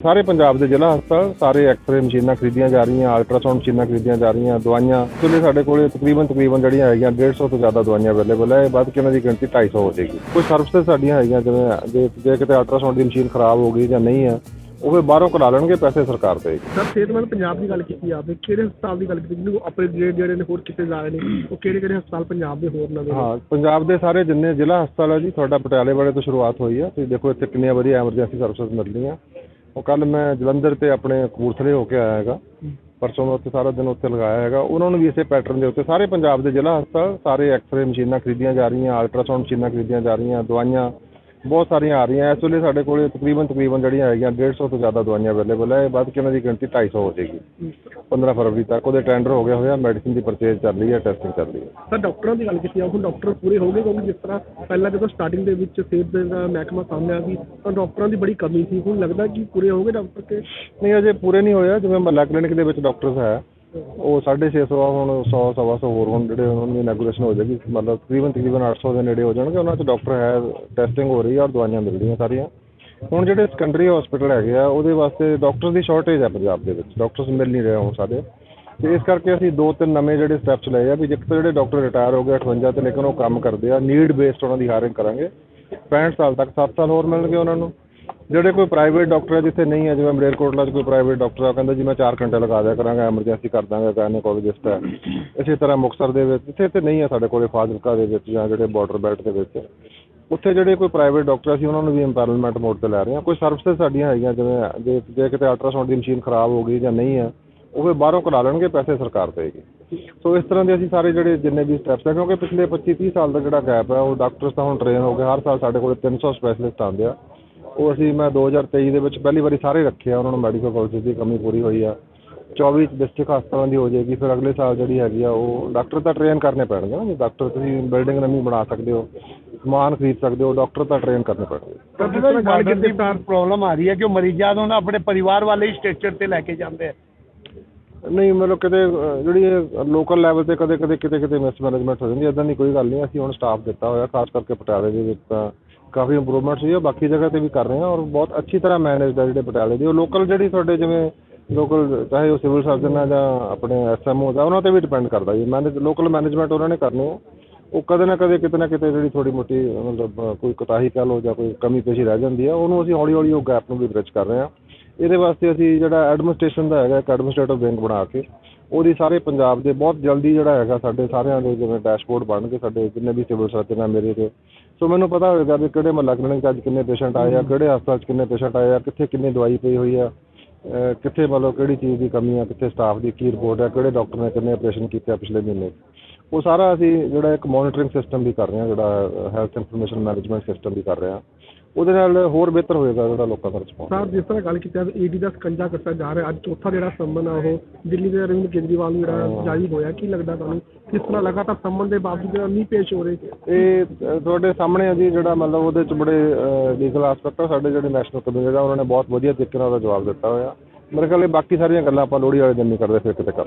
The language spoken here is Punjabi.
ਸਾਰੇ ਪੰਜਾਬ ਦੇ ਜ਼ਿਲ੍ਹਾ ਹਸਪਤਾਲ ਸਾਰੇ ਐਕਸ-ਰੇ ਮਸ਼ੀਨਾਂ ਖਰੀਦੀਆਂ ਜਾ ਰਹੀਆਂ ਅਲਟਰਾਸਾਊਂਡ ਮਸ਼ੀਨਾਂ ਖਰੀਦੀਆਂ ਜਾ ਰਹੀਆਂ ਦਵਾਈਆਂ ਕਿਉਂਕਿ ਸਾਡੇ ਕੋਲੇ ਤਕਰੀਬਨ ਤਕਰੀਬਨ ਜਿਹੜੀਆਂ ਹੈਗੀਆਂ 150 ਤੋਂ ਜ਼ਿਆਦਾ ਦਵਾਈਆਂ ਅਵੇਲੇਬਲ ਹੈ ਬਾਅਦ ਕਿ ਇਹਨਾਂ ਦੀ ਗਿਣਤੀ 250 ਹੋ ਜਾਏਗੀ। ਕੁਝ ਸਰਵਿਸਿਜ਼ ਸਾਡੀਆਂ ਹੈਗੀਆਂ ਜਿਵੇਂ ਜੇ ਜੇ ਕਿਤੇ ਅਲਟਰਾਸਾਊਂਡ ਦੀ ਮਸ਼ੀਨ ਖਰਾਬ ਹੋ ਗਈ ਜਾਂ ਨਹੀਂ ਹੈ ਉਹ ਫਿਰ ਬਾਹਰੋਂ ਕਰਾ ਲੈਣਗੇ ਪੈਸੇ ਸਰਕਾਰ ਦੇਗੀ ਸਰ ਸਿਹਤਮੰਦ ਪੰਜਾਬ ਦੀ ਗੱਲ ਕੀਤੀ ਆਪਨੇ ਕਿਹੜੇ ਹਸਪਤਾਲ ਦੀ ਗੱਲ ਕੀਤੀ ਜਿਹਨੂੰ ਅਪਗ੍ਰੇਡ ਜਿਹੜੇ ਨੇ ਹੋਰ ਕਿਤੇ ਜਾ ਰਹੇ ਨੇ ਉਹ ਕਿਹੜੇ ਕਿਹੜੇ ਹਸਪਤਾਲ ਪੰਜਾਬ ਦੇ ਹੋਰ ਨਵੇਂ ਹਾਂ ਪੰਜਾਬ ਦੇ ਸਾਰੇ ਜਿੰਨੇ ਜ਼ਿਲ੍ਹਾ ਹਸਪਤਾਲ ਹੈ ਜੀ ਤੁਹਾਡਾ ਪਟਿਆਲੇ ਵਾਲੇ ਤੋਂ ਸ਼ੁਰੂਆਤ ਹੋਈ ਹੈ ਤੁਸੀਂ ਦੇਖੋ ਇੱਥੇ ਕਿੰਨੀਆਂ ਵਧੀਆ ਐਮਰਜੈਂਸੀ ਸਰਵਿਸਿਜ਼ ਮਿਲ ਰਹੀਆਂ ਉਹ ਕੱਲ ਮੈਂ ਜਲੰਧਰ ਤੇ ਆਪਣੇ ਕਪੂਰਥਲੇ ਹੋ ਕੇ ਆਇਆ ਹੈਗਾ। ਪਰਸੋਂ ਮੈਂ ਉੱਥੇ ਸਾਰਾ ਦਿਨ ਉੱਥੇ ਲਗਾਇਆ ਹੈਗਾ। ਉਹਨਾਂ ਨੂੰ ਵੀ ਇਸੇ ਪੈਟਰਨ ਦੇ ਉੱਤੇ ਸਾਰੇ ਪੰਜਾਬ ਦੇ ਜ਼ਿਲ੍ਹਾ ਹਸਪਤਾਲ ਸਾਰੇ ਐਕਸ-ਰੇ ਮਸ਼ੀਨਾਂ ਖਰੀਦੀਆਂ ਜਾ ਰਹੀਆਂ ਅਲਟਰਾਸਾਊਂਡ ਮਸ਼ੀਨਾਂ ਖਰੀਦੀਆਂ ਜਾ ਰਹੀਆਂ ਦਵਾਈਆਂ ਬਹੁਤ ਸਾਰੀਆਂ ਆ ਰਹੀਆਂ। ਇਸ ਵੇਲੇ ਸਾਡੇ ਕੋਲੇ ਤਕਰੀਬਨ ਤਕਰੀਬਨ ਜਿਹੜੀਆਂ ਹੈਗੀਆਂ 150 ਤੋਂ ਜ਼ਿਆਦਾ ਦਵਾਈਆਂ ਅਵੇਲੇਬਲ ਹੈ ਬਾਅਦ ਕਿ ਇਹਨਾਂ ਦੀ ਗਿਣਤੀ 250 ਹੋ ਜਾਏਗੀ। 15 ਫਰਵਰੀ ਤੱਕ। ਉਹਦੇ ਟੈਂਡਰ ਹੋ ਗਿਆ ਹੋਇਆ ਮੈਡੀਸਿਨ ਦੀ ਪਰਚੇਜ਼ ਚੱਲ ਰਹੀ ਹੈ ਟੈਸਟਿੰਗ ਚੱਲ ਰਹੀ ਹੈ ਸਰ ਡਾਕਟਰਾਂ ਦੀ ਗੱਲ ਕੀਤੀ ਆ ਹੁਣ ਡਾਕਟਰ ਪੂਰੇ ਹੋ ਗਏ ਕਿਉਂਕਿ ਜਿਸ ਤਰ੍ਹਾਂ ਪਹਿਲਾਂ ਜਦੋਂ ਸਟਾਰਟਿੰਗ ਦੇ ਵਿੱਚ ਸਿਹਤ ਦਾ ਮਹਿਕਮਾ ਸਾਹਮਣੇ ਆ ਸੀ ਤਾਂ ਡਾਕਟਰਾਂ ਦੀ ਬੜੀ ਕਮੀ ਸੀ। ਹੁਣ ਲੱਗਦਾ ਕਿ ਪੂਰੇ ਹੋ ਗਏ ਡਾਕਟਰ ਕੇ ਨਹੀਂ ਅਜੇ ਪੂਰੇ ਨਹੀਂ ਹੋਇਆ ਜਿਵੇਂ ਮਹੱਲਾ ਕਲੀਨਿਕ ਦੇ ਵਿੱਚ ਡਾਕਟਰਸ ਹੈ ਉਹ 650 ਆ, ਹੁਣ 100 ਸਵਾ ਸੌ ਹੋਰ ਹੁਣ ਜਿਹੜੇ ਉਹਨਾਂ ਦੀ ਇਨੈਗੂਰੇਸ਼ਨ ਹੋ ਜਾਏਗੀ, ਮਤਲਬ ਤਕਰੀਬਨ ਤਕਰੀਬਨ 800 ਦੇ ਨੇੜੇ ਹੋ ਜਾਣਗੇ, ਉਹਨਾਂ 'ਚ ਡਾਕਟਰ ਹੈ ਟੈਸਟਿੰਗ ਹੋ ਰਹੀ ਹੈ ਔਰ ਦਵਾਈਆਂ ਮਿਲ ਰਹੀਆਂ ਸਾਰੀਆਂ। ਹੁਣ ਜਿਹੜੇ ਸੈਕੰਡਰੀ ਹਸਪੀਟਲ ਹੈਗੇ ਆ, ਉਹਦੇ ਵਾਸਤੇ ਡਾਕਟਰ ਦੀ ਸ਼ਾਰਟੇਜ ਆ ਪੰਜਾਬ ਦੇ ਵਿੱਚ ਡਾਕਟਰਸ ਮਿਲ ਨਹੀਂ ਰਹੇ ਹੁਣ ਸਾਡੇ। ਤੇ ਇਸ ਕਰਕੇ ਅਸੀਂ ਦੋ ਤਿੰਨ ਨਵੇਂ ਜਿਹੜੇ ਸਟੈਪਸ ਲਏ ਆ, ਵੀ ਇੱਕ ਤਾਂ ਜਿਹੜੇ ਡਾਕਟਰ ਰਿਟਾਇਰ ਹੋ ਗਏ 58 ਤੇ ਲੇਕਿਨ ਉਹ ਕੰਮ ਕਰਦੇ ਆ ਨੀਡ ਬੇਸਡ ਉਹਨਾਂ ਦੀ ਹਾਇਰਿੰਗ ਕਰਾਂਗੇ। 65 ਸਾਲ ਤੱਕ 7 ਸਾਲ ਹੋਰ ਮਿਲਣਗੇ ਉਹਨਾਂ ਨੂੰ। ਜਿਹੜੇ ਕੋਈ ਪ੍ਰਾਈਵੇਟ ਡਾਕਟਰ ਹੈ ਜਿੱਥੇ ਨਹੀਂ ਹੈ ਜਿਵੇਂ ਮਲੇਰਕੋਟਲਾ 'ਚ ਕੋਈ ਪ੍ਰਾਈਵੇਟ ਡਾਕਟਰ ਆ ਕਹਿੰਦਾ ਜੀ ਮੈਂ 4 ਘੰਟੇ ਲਗਾ ਦਿਆ ਕਰਾਂਗਾ ਐਮਰਜੈਂਸੀ ਕਰ ਦਾਂਗਾ ਗਾਇਨੋਕੋਲੋਜਿਸਟ ਹੈ ਇਸੇ ਤਰ੍ਹਾਂ ਮੁਕਤਸਰ ਦੇ ਵਿੱਚ, ਜਿੱਥੇ ਇੱਥੇ ਨਹੀਂ ਹੈ ਸਾਡੇ ਕੋਲੇ ਫਾਜ਼ਿਲਕਾ ਦੇ ਵਿੱਚ ਜਾਂ ਜਿਹੜੇ ਬਾਰਡਰ ਬੈਲਟ ਦੇ ਵਿੱਚ। ਉੱਥੇ ਜਿਹੜੇ ਕੋਈ ਪ੍ਰਾਈਵੇਟ ਡਾਕਟਰ ਅਸੀਂ ਉਹਨਾਂ ਨੂੰ ਵੀ ਇੰਪੈਰਲਮੈਂਟ ਮੋਡ ਤੇ ਲੈ ਰਹੇ ਹਾਂ। ਕੋਈ ਸਰਵਿਸਿਜ਼ ਸਾਡੀਆਂ ਹੈਗੀਆਂ, ਜਿਵੇਂ ਜੇ ਜੇ ਕਿਤੇ ਅਲਟਰਾਸਾਊਂਡ ਦੀ ਮਸ਼ੀਨ ਖਰਾਬ ਹੋ ਗਈ ਜਾਂ ਨਹੀਂ ਹੈ ਉਹ ਫਿਰ ਬਾਹਰੋਂ ਕਰਾ ਲੈਣਗੇ, ਪੈਸੇ ਸਰਕਾਰ ਦੇਗੀ। ਸੋ ਇਸ ਤਰ੍ਹਾਂ ਦੇ ਅਸੀਂ ਸਾਰੇ ਜਿਹੜੇ ਜਿੰਨੇ ਵੀ ਸਟੈਪਸ ਹੈ ਕਿਉਂਕਿ ਪਿਛਲੇ 25 30 ਸਾਲ ਦਾ ਜਿਹੜਾ ਗੈਪ ਹੈ ਉਹ ਡਾਕਟਰਸ ਤਾਂ ਹੁਣ ਟ੍ਰੇਨ ਹੋ ਗਏ, ਹਰ ਸਾਲ ਸਾਡੇ ਕੋਲ 300 ਸਪੈਸ਼ਲਿਸਟ ਆਉਂਦੇ ਆ। ਉਹ ਅਸੀਂ ਮੈਂ 2023 ਦੇ ਵਿੱਚ ਪਹਿਲੀ ਵਾਰੀ ਸਾਰੇ ਰੱਖੇ ਆ ਉਹਨਾਂ ਨੂੰ ਮੈਡੀਕਲ ਕਾਲਜ ਦੀ ਕਮੀ ਪੂਰੀ ਹੋਈ ਆ। 24 ਡਿਸਟ੍ਰਿਕਟ ਹਸਪਤਾਲਾਂ ਦੀ ਹੋ ਜਾਏਗੀ ਫਿਰ ਅਗਲੇ ਸਾਲ ਜਿਹੜੀ ਹੈਗੀ ਆ ਉਹ ਡਾਕਟਰ ਤਾਂ ਟ੍ਰੇਨ ਕਰਨੇ ਪੈਣਗੇ ਨਾ ਜੀ। ਡਾਕਟਰ ਤੁਸੀਂ ਬਿਲਡਿੰਗ ਨਵੀਂ ਬਣਾ ਸਕਦੇ ਹੋ ਸਮਾਨ ਖਰੀਦ ਸਕਦੇ ਹੋ ਡਾਕਟਰ ਤਾਂ ਟ੍ਰੇਨ ਕਰਨੇ ਪੈਣਗੇ। ਪ੍ਰੋਬਲਮ ਆ ਰਹੀ ਹੈ ਕਿ ਉਹ ਮਰੀਜ਼ਾਂ ਨੂੰ ਨਾ ਆਪਣੇ ਪਰਿਵਾਰ ਵਾਲੇ ਹੀ ਸਟ੍ਰੈਚਰ ਤੇ ਲੈ ਕੇ ਜਾਂਦੇ ਆ। ਨਹੀਂ ਮਤਲਬ ਕਿਤੇ ਜਿਹੜੀ ਲੋਕਲ ਲੈਵਲ ਤੇ ਕਦੇ ਕਦੇ ਕਿਤੇ ਕਿਤੇ ਮਿਸਮੈਨੇਜਮੈਂਟ ਹੋ ਜਾਂਦੀ ਇਦਾਂ ਦੀ ਕੋਈ ਗੱਲ ਨਹੀਂ ਅਸੀਂ ਹੁਣ ਸਟਾਫ ਦਿੱਤਾ ਹੋਇਆ ਖਾਸ ਕਰਕੇ ਪਟਿਆਲੇ ਦੇ ਵਿੱਚ ਤਾਂ ਕਾਫੀ ਇੰਪਰੂਵਮੈਂਟ ਹੋਈ ਹੈ ਬਾਕੀ ਜਗ੍ਹਾ ਤੇ ਵੀ ਕਰ ਰਹੇ ਹਾਂ ਔਰ ਬਹੁਤ ਅੱਛੀ ਤਰ੍ਹਾਂ ਮੈਨੇਜਡ ਹੈ ਜਿਹੜੇ ਪਟਿਆਲੇ ਦੀ, ਉਹ ਲੋਕਲ ਜਿਹੜੀ ਤੁਹਾਡੇ ਜਿਵੇਂ ਲੋਕਲ ਚਾਹੇ ਉਹ ਸਿਵਲ ਸਰਜਨ ਆ ਜਾਂ ਆਪਣੇ ਐਸਐਮਓ ਆ, ਉਹਨਾਂ ਤੇ ਵੀ ਡਿਪੈਂਡ ਕਰਦਾ ਜੀ। ਮੈਨੇਜ ਲੋਕਲ ਮੈਨੇਜਮੈਂਟ ਉਹਨਾਂ ਨੇ ਕਰਨੀ ਹੈ ਉਹ ਕਦੇ ਨਾ ਕਦੇ ਕਿਤੇ ਨਾ ਕਿਤੇ ਜਿਹੜੀ ਥੋੜੀ ਮੋਟੀ, ਮਤਲਬ ਕੋਈ ਕੋਤਾਹੀ ਕਹਿ ਲਓ ਜਾਂ ਕੋਈ ਕਮੀ ਪੇਸ਼ੀ ਰਹਿ ਜਾਂਦੀ ਹੈ ਉਹਨੂੰ ਅਸੀਂ ਹੌਲੀ ਹੌਲੀ ਉਹ ਗੈਪ ਨੂੰ ਵੀ ਬ੍ਰਿਜ ਕਰ ਰਹੇ ਹਾਂ। ਇਹਦੇ ਵਾਸਤੇ ਅਸੀਂ ਜਿਹੜਾ ਐਡਮਿਨਿਸਟ੍ਰੇਸ਼ਨ ਦਾ ਹੈਗਾ, ਇੱਕ ਐਡਮਿਨਿਸਟ੍ਰੇਟਿਵ ਵਿੰਗ ਬਣਾ ਕੇ ਉਹਦੀ ਸਾਰੇ ਪੰਜਾਬ ਦੇ ਬਹੁਤ ਜਲਦੀ ਜਿਹੜਾ ਹੈਗਾ ਸਾਡੇ ਸਾਰਿਆਂ ਦੇ ਜਿਵੇਂ ਡੈਸ਼ਬੋਰਡ ਬਣਨਗੇ ਸਾਡੇ ਜਿੰਨੇ ਵੀ ਸਿਵਲ ਸਰਜਨ ਆ ਮੇਰੇ ਤੇ। ਸੋ ਮੈਨੂੰ ਪਤਾ ਹੋਏਗਾ ਵੀ ਕਿਹੜੇ ਮਹੱਲਾ ਕਲੀਨਿਕ 'ਚ ਅੱਜ ਕਿੰਨੇ ਪੇਸ਼ੈਂਟ ਆਏ ਆ, ਕਿਹੜੇ ਹਸਪਤਾਲ 'ਚ ਕਿੰਨੇ ਪੇਸ਼ੈਂਟ ਆਏ ਆ, ਕਿੱਥੇ ਕਿੰਨੀ ਦਵਾਈ ਪਈ ਹੋਈ ਆ ਕਿੱਥੇ ਮਤਲਬ ਕਿਹੜੀ ਚੀਜ਼ ਦੀ ਕਮੀ ਆ, ਕਿੱਥੇ ਸਟਾਫ ਦੀ ਕੀ ਰਿਪੋਰਟ ਆ, ਕਿਹੜੇ ਡਾਕਟਰ ਨੇ ਕਿੰਨੇ ਆਪਰੇਸ਼ਨ ਕੀਤੇ ਆ ਪਿਛਲੇ ਮਹੀਨੇ। ਉਹ ਸਾਰਾ ਅਸੀਂ ਜਿਹੜਾ ਇੱਕ ਮੋਨੀਟਰਿੰਗ ਸਿਸਟਮ ਵੀ ਕਰ ਰਹੇ ਹਾਂ ਜਿਹੜਾ ਹੈਲਥ ਇਨਫੋਰਮੇਸ਼ਨ ਮੈਨੇਜਮੈਂਟ ਸਿਸਟਮ ਵੀ ਕਰ ਰਹੇ ਹਾਂ ਉਹਦੇ ਨਾਲ ਹੋਰ ਬਿਹਤਰ ਹੋਏਗਾ ਜਿਹੜਾ ਲੋਕਾਂ ਦਾ ਰਿਸਪੌਂਸ ਸਰ ਜਿਸ ਤਰ੍ਹਾਂ ਗੱਲ ਕੀਤੀ ਆ ਈਡੀ ਦਾ ਸਕੰਜਾ ਕੱਟਿਆ ਜਾ ਰਿਹਾ ਅੱਜ ਚੌਥਾ ਜਿਹੜਾ ਸੰਮਨ ਆ ਉਹ ਦਿੱਲੀ ਦੇ ਅਰਵਿੰਦ ਕੇਜਰੀਵਾਲ ਨੂੰ ਜਿਹੜਾ ਜਾਰੀ ਹੋਇਆ ਕੀ ਲੱਗਦਾ ਤੁਹਾਨੂੰ? ਕਿਸ ਤਰ੍ਹਾਂ ਲਗਾਤਾਰ ਸੰਮਨ ਦੇ ਬਾਵਜੂਦ ਜਿਹੜਾ ਨਹੀਂ ਪੇਸ਼ ਹੋ ਰਹੇ? ਇਹ ਤੁਹਾਡੇ ਸਾਹਮਣੇ ਆ ਜੀ ਜਿਹੜਾ ਮਤਲਬ ਉਹਦੇ ਚ ਬੜੇ ਲੀਗਲ ਐਸਪੈਕਟ ਆ ਸਾਡੇ ਜਿਹੜੇ ਨੈਸ਼ਨਲ ਕਮਿਸ਼ਨ ਜਿਹੜਾ ਉਹਨਾਂ ਨੇ ਬਹੁਤ ਵਧੀਆ ਤਰੀਕੇ ਨਾਲ ਉਹਦਾ ਜਵਾਬ ਦਿੱਤਾ ਹੋਇਆ। ਮੇਰੇ ਖਿਆਲ ਇਹ ਬਾਕੀ ਸਾਰੀਆਂ ਗੱਲਾਂ ਆਪਾਂ ਲੋਹੜੀ ਵਾਲੇ ਦਿਨ ਨਹੀਂ ਕਰਦੇ ਫਿਰ ਕਿਤੇ ਕਰ